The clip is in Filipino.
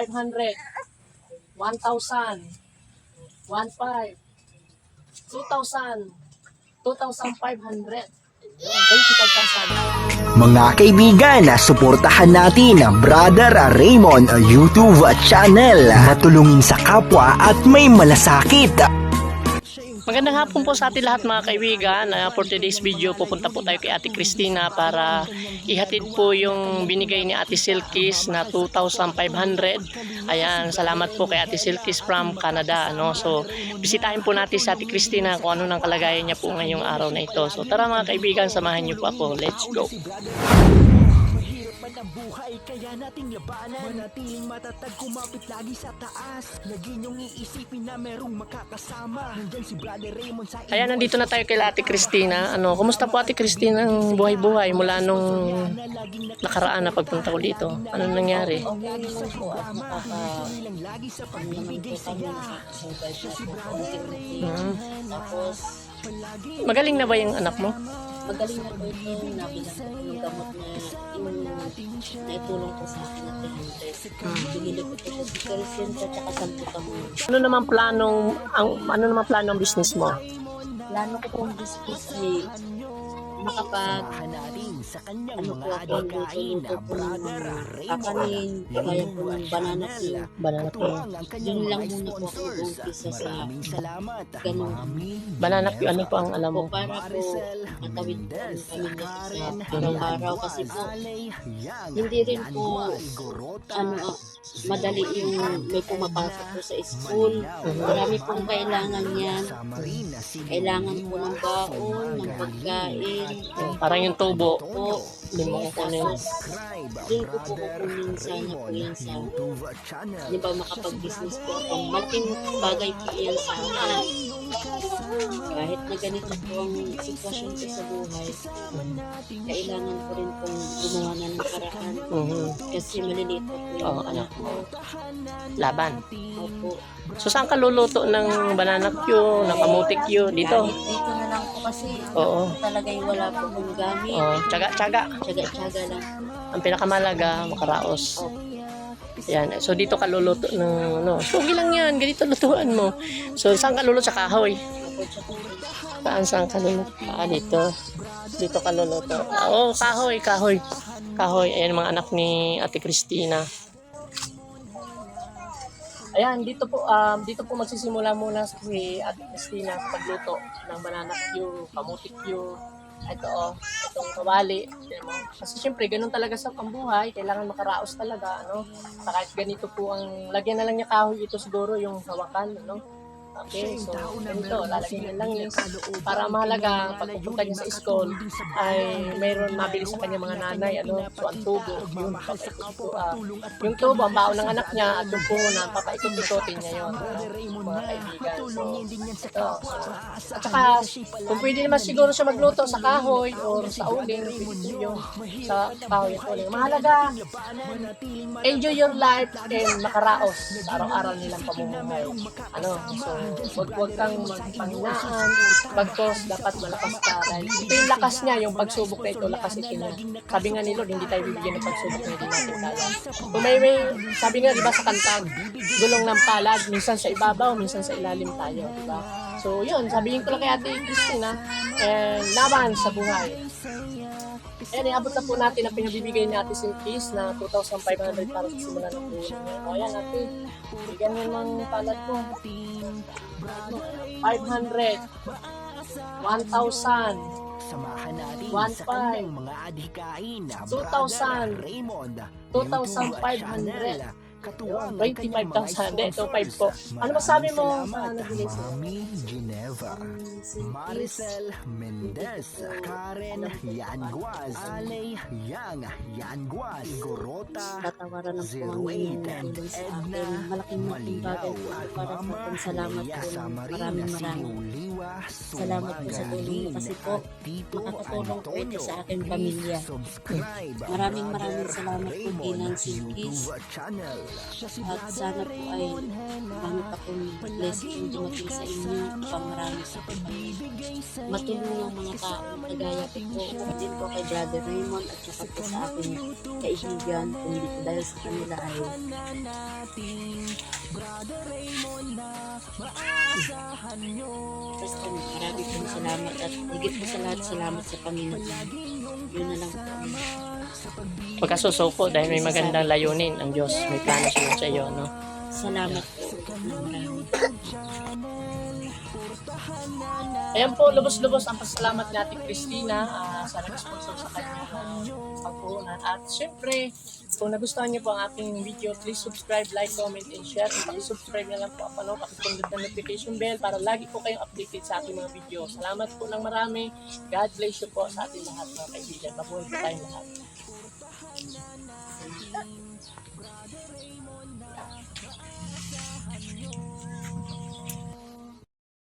500, 1,000, 1,500, 2,000, 2,500. 25,000. Mga kaibigan, suportahan natin ang Brother Raymond YouTube channel. Matulungin sa kapwa at may malasakit. Magandang hapon po sa ating lahat mga kaibigan. Uh, for today's video, pupunta po tayo kay Ate Christina para ihatid po yung binigay ni Ate Silkis na 2,500. Ayan, salamat po kay Ate Silkis from Canada. Ano? So, bisitahin po natin sa Ate Christina kung ano nang kalagayan niya po ngayong araw na ito. So, tara mga kaibigan, samahan niyo po ako. Let's go! Man ang buhay kaya nating labanan Manatiling matatag kumapit lagi sa taas Lagi niyong iisipin na merong makakasama Nandyan si Brother Raymond sa Ayan, nandito na tayo kay Ate Christina. Ano, kumusta po Ate Christina ang buhay-buhay mula nung nakaraan na pagpunta ko dito? Ano nangyari? Okay naman po at nakaka. Tapos Magaling na ba yung anak mo? Magaling na po ito, nabilang ko yung gamot na yung naitulong ko sa akin na 300. Binili ko po sa Crescent at saka 10 kahon. Ano naman planong ang ano naman planong business mo? Plano ko pong business ni makapag natin sa kanyang ano mga adikain po ng Brother kakanin, kaya po ng banana po. Banana kanyang Yun lang mga muna po ako mag-umpisa sa Maraming salamat ganun. Banana po, ano po ang alam mo? para po matawid po ko sa araw-araw kasi po hindi rin po ano madali yung may pumapasok po sa school. Marami pong kailangan yan. Kailangan po ng baon, ng pagkain. Parang yung tubo. Po, Hindi mo kukunin. doon ko po kukunin sana po yan sa di ba makapag-business po ako. Malaking bagay po yan sa akin. Kahit na ganito po ang sitwasyon ko sa buhay, kailangan ko rin pong gumawa na ng paraan. Mhm. Kasi maliliit po yung Oo, anak ko. Laban. Opo. So saan ka luluto ng banana Q, ng kamuti Q? Dito. Kahit dito na lang po kasi Oo. talaga yung wala po kong gamit. Oh, tsaga-tsaga. Tsaga-tsaga lang. Ang pinakamalaga, makaraos. Yan. So dito ka luluto ng ano. So okay lang yan. Ganito lutuan mo. So saan ka luluto? Sa kahoy. Saan saan ka luluto? Ah, dito. Dito ka luluto. Oh, kahoy, kahoy. Kahoy. Ayan mga anak ni Ate Christina. Ayan, dito po um, dito po magsisimula muna si Ate Christina sa pagluto ng banana Q, kamuti Q. Ito oh, itong kawali. Mo. Kasi syempre, ganun talaga sa pambuhay. Kailangan makaraos talaga, ano. Sa kahit ganito po ang, lagyan na lang niya kahoy ito siguro yung hawakan, ano. Okay, so ganito, lalagyan lang niya. Para mahalaga, pag pupunta niya sa school, ay mayroon mabili sa kanya mga nanay, ano, so ang tubo, po, ah, yung tubo, ang baon ng anak niya, at yung puhunan, papaikot-ikotin niya yun, ano, mga kaibigan. So, ito, so, at saka, kung pwede naman siguro siya magluto sa kahoy or sa uling, pwede yung sa kahoy at uling. Mahalaga, enjoy your life and makaraos sa araw-araw nilang pamumuhay. Ano, so, wag wag kang magpanghinaan, bagkos dapat malakas ka. Dahil ito yung lakas niya, yung pagsubok na ito, lakas ito niya. Sabi nga ni Lord, hindi tayo bibigyan ng pagsubok na hindi natin kaya. Kung may, may, sabi nga, di ba sa kanta, gulong ng palad, minsan sa ibabaw, minsan sa ilalim tayo, di ba? So, yun, sabihin ko lang kay Ate Christina, and laban sa buhay. Ayan, iabot na po natin ang pinabibigay ni Ate Silkis na 2,500 para sa simula ng buhay niya. O yan, Ate. Bigyan mo ng palad ko. 500. 1,000. Samahan natin One sa kanyang mga adhikain na 2,000. Brother Raymond 2,500. Katuwang 25,000. Hindi, ito 5 po. Ano masabi mo sa nagbigay sa'yo? Mami Gineva Maricel Mendez Karen Yanguaz Ale Yang Yanguaz Gorota tatawaran ng po ang sa akin. Malaking malaking bagay po ito para sa akin. Salamat po. Maraming maraming. Salamat po sa tulong mo kasi po makakatulong po ito sa aking pamilya. Maraming maraming salamat po kay Nancy Kiss At sana po ay marami pa pong blessing dumating sa inyo upang marami sa matulungan mga tao kagaya ko po. Din po kay Brother Raymond at saka po sa aking kaibigan. Kung po dahil sa kanila ay Basta marami pong salamat at higit po sa lahat salamat sa Panginoon. Yun na lang po. Pagkasusuko dahil may magandang layunin ang Diyos. May plano siya sa iyo, no? Salamat po. Ayan po, lubos-lubos ang pasalamat natin Christina ah, sa nag-sponsor sa kanyang uh, pagpunan. At syempre, kung nagustuhan niyo po ang aking video, please subscribe, like, comment, and share. Kung pakisubscribe na lang po ako, no? pakipindot ng notification bell para lagi po kayong updated sa ating mga video. Salamat po ng marami. God bless you po sa ating lahat mga kaibigan. Mabuhay po tayong lahat.